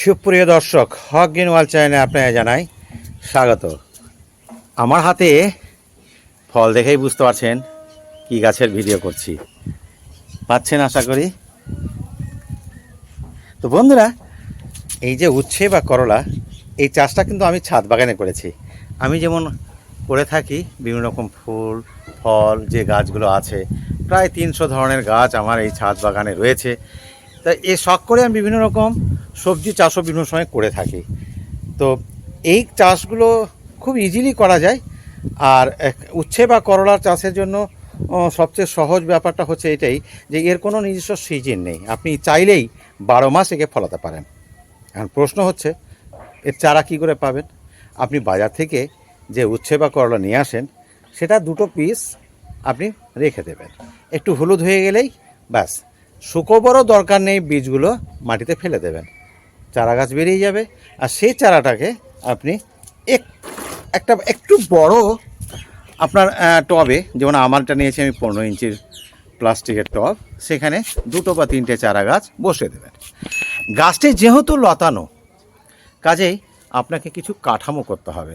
সুপ্রিয় দর্শক, হক গিন ওয়াল চ্যানেলে আপনাকে জানাই স্বাগত। আমার হাতে ফল দেখেই বুঝতে পারছেন কি গাছের ভিডিও করছি। পাচ্ছেন আশা করি? তো বন্ধুরা, এই যে উচ্ছে বা করলা, এই চাষটা কিন্তু আমি ছাদ বাগানে করেছি। আমি যেমন করে থাকি, বিভিন্ন রকম ফুল, ফল, যে গাছগুলো আছে, প্রায় তিনশো ধরনের গাছ আমার এই ছাদ বাগানে রয়েছে। তা এ শখ করে আমি বিভিন্ন রকম সবজি চাষও বিভিন্ন সময় করে থাকি। তো এই চাষগুলো খুব ইজিলি করা যায়। আর উচ্ছে বা করলার চাষের জন্য সবচেয়ে সহজ ব্যাপারটা হচ্ছে এটাই যে এর কোনো নিজস্ব সিজন নেই। আপনি চাইলেই বারো মাস একে ফলাতে পারেন। এখন প্রশ্ন হচ্ছে, এর চারা কী করে পাবেন? আপনি বাজার থেকে যে উচ্ছে বা করলা নিয়ে আসেন, সেটা দুটো পিস আপনি রেখে দেবেন। একটু হলুদ হয়ে গেলেই ব্যাস। শুকোবারও দরকার নেই, বীজগুলো মাটিতে ফেলে দেবেন। চারা গাছ বেরিয়ে যাবে, আর সেই চারাটাকে আপনি এক, একটা, একটু বড় আপনার টবে, যেমন আমারটা নিয়েছি আমি পনেরো ইঞ্চির প্লাস্টিকের টব, সেখানে দুটো বা তিনটে চারা গাছ বসে দেবেন। গাছটি যেহেতু লতানো, কাজেই আপনাকে কিছু কাঠামো করতে হবে।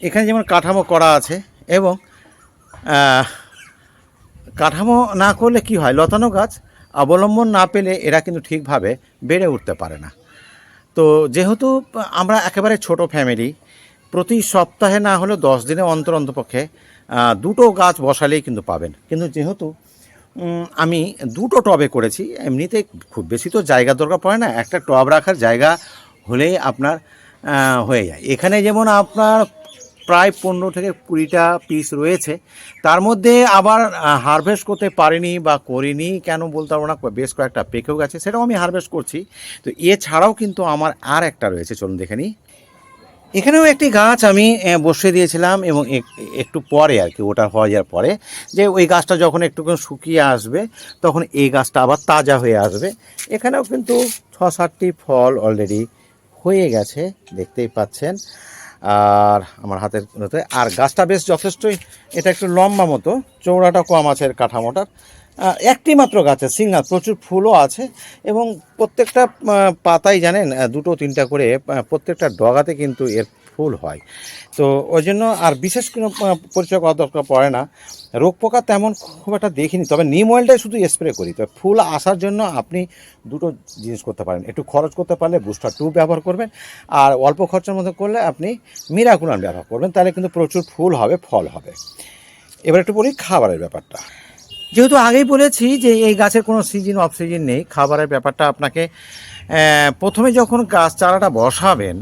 এখানে যেমন কাঠামো করা আছে, এবং কাঠামো না করলে কি হয়? লতানো গাছ অবলম্বন না পেলে এরা কিন্তু ঠিকভাবে বেড়ে উঠতে পারে না। তো যেহেতু আমরা একেবারে ছোট ফ্যামিলি, প্রতি সপ্তাহে না হলেও দশ দিনে অন্তর অন্তপক্ষে দুটো গাছ বসালেই কিন্তু পাবেন। কিন্তু যেহেতু আমি দুটো টবে করেছি, এমনিতে খুব বেশি তো জায়গা দরকার পড়ে না, একটা টব রাখার জায়গা হলেই আপনার হয়ে যায়। এখানে যেমন আপনার প্রায় পনেরো থেকে কুড়িটা পিস রয়েছে। তার মধ্যে আবার হারভেস্ট করতে পারিনি বা করিনি, কেন বলতে পারব না বেশ কয়েকটা পেকেও গেছে, সেটাও আমি হারভেস্ট করছি। তো এছাড়াও কিন্তু আমার আর একটা রয়েছে, চলুন দেখে নিই। এখানেও একটি গাছ আমি বসিয়ে দিয়েছিলাম এবং এক- একটু পরে আর কি, ওটা হয়ে যাওয়ার পরে। যে ওই গাছটা যখন একটু শুকিয়ে আসবে, তখন এই গাছটা আবার তাজা হয়ে আসবে। এখানেও কিন্তু ছ সাতটি ফল অলরেডি হয়ে গেছে, দেখতেই পাচ্ছেন। আর আমার হাতের আর গাছটা বেশ যথেষ্টই, এটা একটু লম্বা মতো চৌড়াটা কম আছে এর কাঠামোটার। একটি মাত্র গাছে সিঙ্গার প্রচুর ফুলও আছে এবং প্রত্যেকটা পাতাই জানেন দুটো তিনটা করে প্রত্যেকটা ডগাতে কিন্তু এর ফুল হয়। তো ওই জন্য আর বিশেষ কোনো পরিচয় করা দরকার পড়ে না। রোগ পোকা তেমন খুব একটা দেখিনি, তবে নিম অয়েলটাই শুধু স্প্রে করি। তবে ফুল আসার জন্য আপনি দুটো জিনিস করতে পারেন। একটু খরচ করতে পারলে বুস্টার টু ব্যবহার করবেন, আর অল্প খরচার মধ্যে করলে আপনি মিরাকুলান ব্যবহার করবেন। তাহলে কিন্তু প্রচুর ফুল হবে, ফল হবে। এবার একটু বলি খাবারের ব্যাপারটা। যেহেতু আগেই বলেছি যে এই গাছের কোনো সিজন অফ সিজন নেই, খাবারের ব্যাপারটা আপনাকে প্রথমে যখন গাছ চারাটা বসাবেন,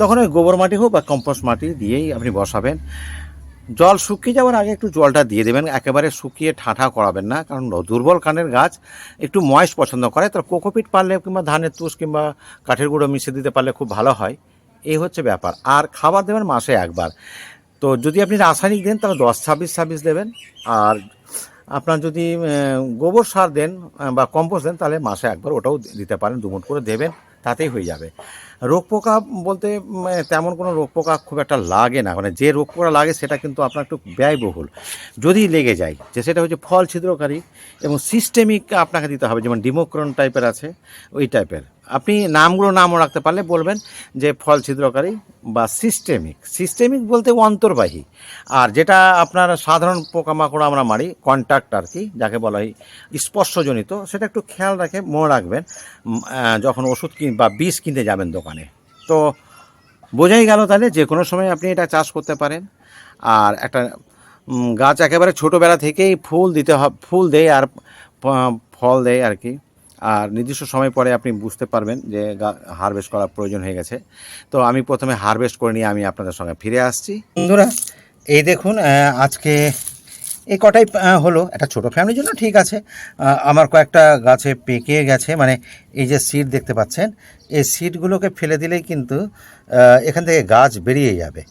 তখন ওই গোবর মাটি হোক বা কম্পোস্ট মাটি দিয়েই আপনি বসাবেন। জল শুকিয়ে যাওয়ার আগে একটু জলটা দিয়ে দেবেন, একেবারে শুকিয়ে ঠাঁঠা করাবেন না, কারণ দুর্বল কানের গাছ একটু ময়েস পছন্দ করে তার কোকোপিট পারলে কিংবা ধানের তুষ কিংবা কাঠের গুঁড়ো মিশিয়ে দিতে পারলে খুব ভালো হয়। এই হচ্ছে ব্যাপার। আর খাবার দেবেন মাসে একবার। তো যদি আপনি রাসায়নিক দেন, তাহলে দশ, ছাব্বিশ ছাব্বিশ দেবেন। আর আপনার যদি গোবর সার দেন বা কম্পোস্ট দেন, তাহলে মাসে একবার ওটাও দিতে পারেন দুমুট করে দেবেন, তাতেই হয়ে যাবে। রোগ পোকা বলতে তেমন কোনো রোগ পোকা খুব একটা লাগে না। মানে যে রোগ পোকা লাগে, সেটা কিন্তু আপনার একটু ব্যয়বহুল। যদি লেগে যায়, যে সেটা হচ্ছে ফল ছিদ্রকারী এবং সিস্টেমিক আপনাকে দিতে হবে, যেমন ডিমোক্রন টাইপের আছে, ওই টাইপের আপনি নামগুলো নামও রাখতে পারলে বলবেন যে ফল ছিদ্রকারী বা সিস্টেমিক সিস্টেমিক বলতে অন্তর্বাহী। আর যেটা আপনার সাধারণ পোকামাকড় আমরা মারি কন্ট্যাক্ট আর কি, যাকে বলা হয় স্পর্শজনিত, সেটা একটু খেয়াল রাখে মনে রাখবেন যখন ওষুধ কিন, বা বীজ কিনতে যাবেন দোকানে। তো বোঝাই গেল তাহলে যে কোনো সময় আপনি এটা চাষ করতে পারেন। আর একটা গাছ একেবারে ছোটোবেলা থেকেই ফুল দিতে হবে ফুল দেয় আর ফল দেয় আর কি। আর নির্দিষ্ট সময় পরে আপনি বুঝতে পারবেন যে হারভেস্ট করার প্রয়োজন হয়ে গেছে। তো আমি প্রথমে হারভেস্ট করে নিয়ে আমি আপনাদের সঙ্গে ফিরে আসছি। বন্ধুরা, এই দেখুন আজকে এই কটাই হলো। একটা ছোট ফ্যামিলির জন্য ঠিক আছে। আমার কয়েকটা গাছে পেকে গেছে। মানে এই যে সিড দেখতে পাচ্ছেন, এই সিডগুলোকে ফেলে দিলেই কিন্তু এখান থেকে গাছ বেরিয়ে যাবে।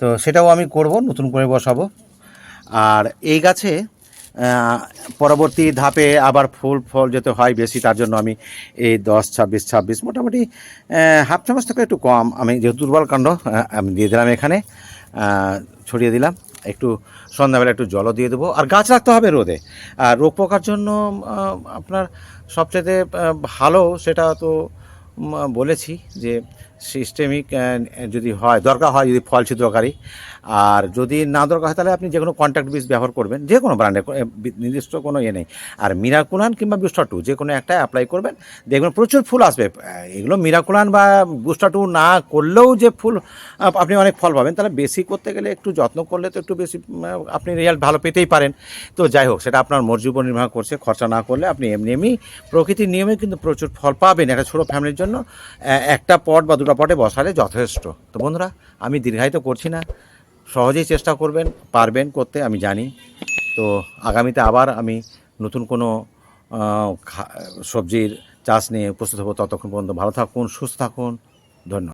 তো সেটাও আমি করব, নতুন করে বসাবো। আর এই গাছে পরবর্তী ধাপে আবার ফুল ফল যেতে হয় বেশি, তার জন্য আমি এই দশ, ছাব্বিশ ছাব্বিশ, মোটামুটি হাফ চামচ থেকে একটু কম। আমি যেহেতু দুর্বল কাণ্ড আমি দিয়ে দিলাম এখানে ছড়িয়ে দিলাম। একটু সন্ধ্যাবেলা একটু জলও দিয়ে দেবো। আর গাছ রাখতে হবে রোদে। আর রোগ পোকার জন্য আপনার সবচেয়ে ভালো সেটা তো বলেছি যে সিস্টেমিক যদি হয়, দরকার হয় যদি ফল ছিদ্রকারী, আর যদি না দরকার হয় তাহলে আপনি যে কোনো কন্ট্যাক্ট বীজ ব্যবহার করবেন, যে কোনো ব্র্যান্ডের নির্দিষ্ট কোনো ইয়ে নেই। আর মিরাকুলান কিংবা বুস্টার টু যে কোনো একটা অ্যাপ্লাই করবেন, দেখবেন প্রচুর ফুল আসবে। এগুলো মিরাকুলান বা বুস্টার টু না করলেও যে ফুল আপনি অনেক ফল পাবেন, তাহলে বেশি করতে গেলে একটু যত্ন করলে তো একটু বেশি আপনি রেজাল্ট ভালো পেতেই পারেন। তো যাই হোক, সেটা আপনার মর্জি উপর নির্ভর করছে, খরচা না করলে আপনি এমনি এমনি প্রকৃতির নিয়মে কিন্তু প্রচুর ফল পাবেন একটা ছোটো ফ্যামিলির জন্য। একটা পট বা দুটো পটে বসালে যথেষ্ট। তো বন্ধুরা, আমি দীর্ঘায়িত করছি না। সহজেই চেষ্টা করবেন, পারবেন করতে, আমি জানি। তো আগামীতে আবার আমি নতুন কোনো সবজির চাষ নিয়ে উপস্থিত হব। ততক্ষণ পর্যন্ত ভালো থাকুন, সুস্থ থাকুন। ধন্যবাদ।